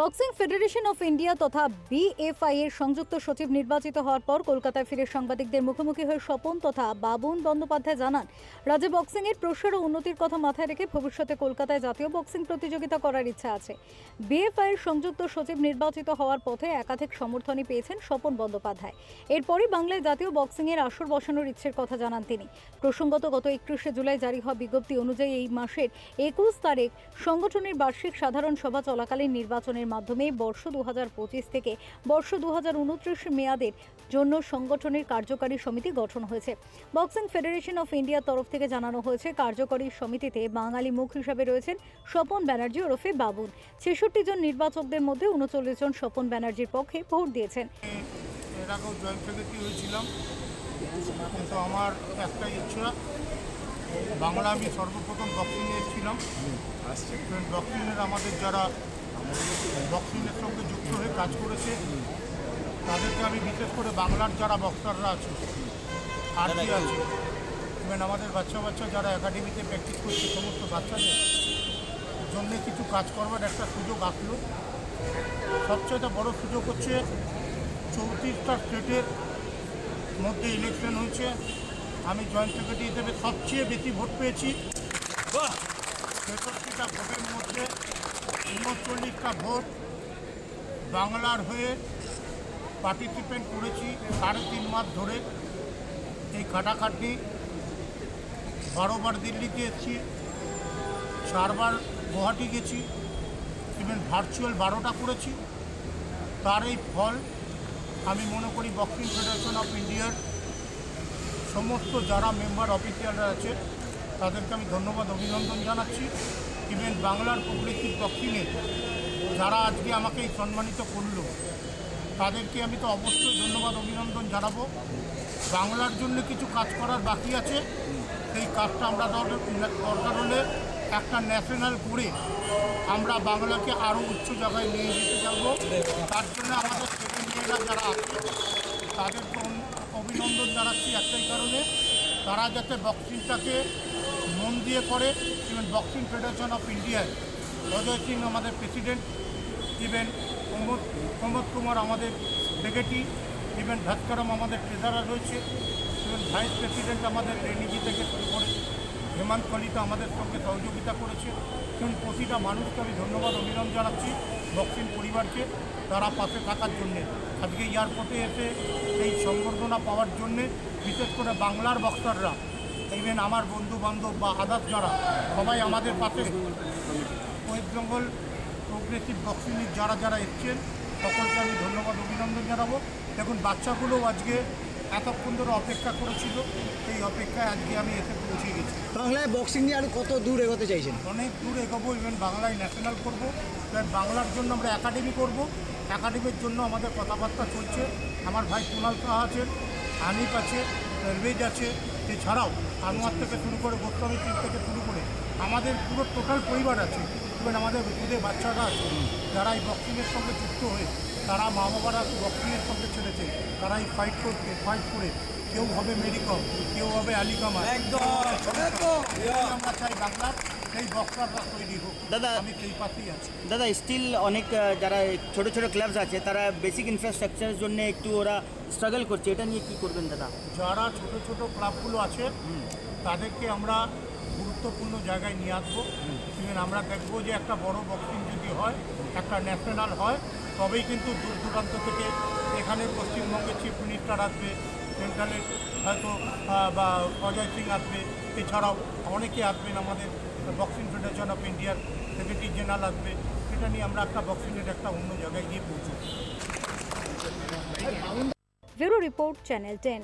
Boxing federation of India তথা BFI এর সংযুক্ত সচিব নির্বাচিত হওয়ার পর কলকাতায় ফিরে সাংবাদিকদের মুখোমুখি হয়ে স্বপন তথা বাবুন বন্দ্যোপাধ্যায় জানান, রাজ্যে বক্সিং এর প্রসার ও উন্নতির কথা মাথায় রেখে ভবিষ্যতে কলকাতায় জাতীয় বক্সিং প্রতিযোগিতা করার ইচ্ছা আছে। বিএফআই এর সংযুক্ত সচিব নির্বাচিত হওয়ার পথে একাধিক সমর্থনই পেয়েছেন স্বপন বন্দ্যোপাধ্যায়। এরপরই বাংলায় জাতীয় বক্সিং এর আসর বসানোর ইচ্ছের কথা জানান তিনি। প্রসঙ্গত, গত একত্রিশে জুলাই জারি হওয়া বিজ্ঞপ্তি অনুযায়ী এই মাসের একুশ তারিখ সংগঠনের বার্ষিক সাধারণ সভা চলাকালীন নির্বাচনের মাধ্যমে বর্ষ দুহাজার পঁচিশ থেকে বর্ষ দু মেয়াদের জন্য সংগঠনের কার্যকারী সমিতি গঠন হয়েছে। বক্সিং ফেডারেশন অফ ইন্ডিয়ার তরফ থেকে জানানো হয়েছে কার্যকরী সমিতিতে বাঙালি মুখ হিসাবে রয়েছেন স্বপন ব্যানার্জি ওরফে বাবুন ছেষট্টি জন নির্বাচকদের মধ্যে উনচল্লিশ জন স্বপন ব্যানার্জির পক্ষে ভোট দিয়েছেন। এর আগেও জয়েন্ট সেক্রেটারি হয়েছিলাম। কিন্তু আমার একটা ইচ্ছা বাংলা আমি সর্বপ্রথম বক্সিংয়ে এসেছিলাম। বক্সিংয়ের আমাদের যারা বক্সিংয়ের সঙ্গে যুক্ত হয়ে কাজ করেছে তাদেরকে আমি বিশেষ করে বাংলার যারা বক্সাররা আছে আরজি আছে ইভেন আমাদের বাচ্চা বাচ্চা যারা একাডেমিতে প্র্যাকটিস করছে সমস্ত বাচ্চাদের জন্য কিছু কাজ করবার একটা সুযোগ আসলো। সবচেয়ে বড় সুযোগ হচ্ছে চৌত্রিশটা স্টেটের মধ্যে ইলেকশন হয়েছে। আমি জয়েন্ট সেক্রেটারি হিসেবে সবচেয়ে বেশি ভোট পেয়েছি। ছেষট্টিটা ভোটের মধ্যে উনচল্লিশটা ভোট বাংলার হয়ে পার্টিসিপেট করেছি সাড়ে তিন মাস ধরে। এই খাটাখাটি বারোবার দিল্লিতে এসেছি, চারবার গুয়াহাটি গেছি ইভেন ভার্চুয়াল বারোটা করেছি। তার এই ফল আমি মনে করি বক্সিং ফেডারেশন অফ ইন্ডিয়ার সমস্ত যারা মেম্বার অফিসিয়ালরা আছে, তাদেরকে আমি ধন্যবাদ, অভিনন্দন জানাচ্ছি। ইভেন বাংলার প্রকৃতির বক্সিংয়ে যারা আজকে আমাকে সম্মানিত করল, তাদেরকে আমি তো অবশ্যই ধন্যবাদ, অভিনন্দন জানাব। বাংলার জন্য কিছু কাজ করার বাকি আছে। সেই কাজটা আমরা দর- দরকার হলে একটা ন্যাশনাল করে আমরা বাংলাকে আরও উচ্চ জায়গায় নিয়ে যেতে যাব। তার জন্য আমাদের ছেলে মেয়েরা যারা আছে, তাদেরকে অভিনন্দন জানাচ্ছি একটাই কারণে। তারা যাতে বক্সিংটাকে মন দিয়ে করে ইভেন বক্সিং ফেডারেশন অফ ইন্ডিয়ায় অজয় সিং আমাদের প্রেসিডেন্ট ইভেন প্রমোদ প্রমোদ কুমার আমাদের সেক্রেটারি ইভেন ভাস্করম আমাদের ট্রেজারার রয়েছে ইভেন ভাইস প্রেসিডেন্ট আমাদের রেনিজি থেকে শুরু করে, হেমন্ত কলিতা আমাদের সঙ্গে সহযোগিতা করেছে। এবং প্রতিটা মানুষকে আমি ধন্যবাদ, অভিনন্দন জানাচ্ছি বক্সিং পরিবারকে, তারা পাশে থাকার জন্যে। আজকে এয়ারপোর্টে এসে এই সম্বর্ধনা পাওয়ার জন্যে, বিশেষ করে বাংলার বক্সাররা ইভেন আমার বন্ধু বান্ধব বা আদার্স যারা সবাই আমাদের পাশে। ওয়েস্ট বেঙ্গল প্রোগ্রেসিভ বক্সিংয়ের যারা যারা এসছেন সকলকে আমি ধন্যবাদ অভিনন্দন জানাব। দেখুন বাচ্চাগুলোও আজকে এতক্ষণ ধরে অপেক্ষা করেছিল এই অপেক্ষায় আজকে আমি এসে পৌঁছে গেছি। বাংলায় বক্সিং নিয়ে আরও কত দূর এগোতে চাইছেন? অনেক দূর এগোবো ইভেন বাংলায় ন্যাশনাল করব। বাংলার জন্য আমরা একাডেমি করব। একাডেমির জন্য আমাদের কথাবার্তা চলছে। আমার ভাই কুণাল সাহা আছেন আনিক আছে পারভেজ আছে এছাড়াও আনোয়ার থেকে শুরু করে গোস্বামী টিম থেকে শুরু করে আমাদের পুরো টোটাল পরিবার আছে ইভেন আমাদের দুধে বাচ্চারা আছে যারা এই বক্সিংয়ের সঙ্গে যুক্ত হয়ে তারা মা বাবারা বক্সিংয়ের সঙ্গে ছেড়েছে তারা এই ফাইট করতে ফাইট করে কেউ হবে মেডিকম কেউ হবে আলিকামা আমরা চাই বাংলার দাদা। আমি আছি। দাদা স্টিল অনেক যারা ছোট ছোট ক্লাবস আছে তারা বেসিক ইনফ্রাস্ট্রাকচারের জন্য একটু ওরা স্ট্রাগল করছে। এটা নিয়ে কি করবেন দাদা? যারা ছোট ছোট ক্লাবগুলো আছে তাদেরকে আমরা গুরুত্বপূর্ণ জায়গায় নিয়ে আসব। ইভেন আমরা দেখব যে একটা বড় বক্সিং যদি হয় একটা ন্যাশনাল হয় তবেই কিন্তু দূর দূরান্ত থেকে এখানে পশ্চিমবঙ্গের চিফ মিনিস্টার আসবে সেন্ট্রালের হয়তো বা অজয় সিং আসবে এছাড়াও অনেকে আসবেন আমাদের বক্সিং ফেডারেশন অফ ইন্ডিয়ার সেক্রেটারি জেনারেল আসবে সেটা নিয়ে আমরা একটা বক্সিংয়ের একটা অন্য জায়গায় গিয়ে পৌঁছবো। Bureau report channel ten.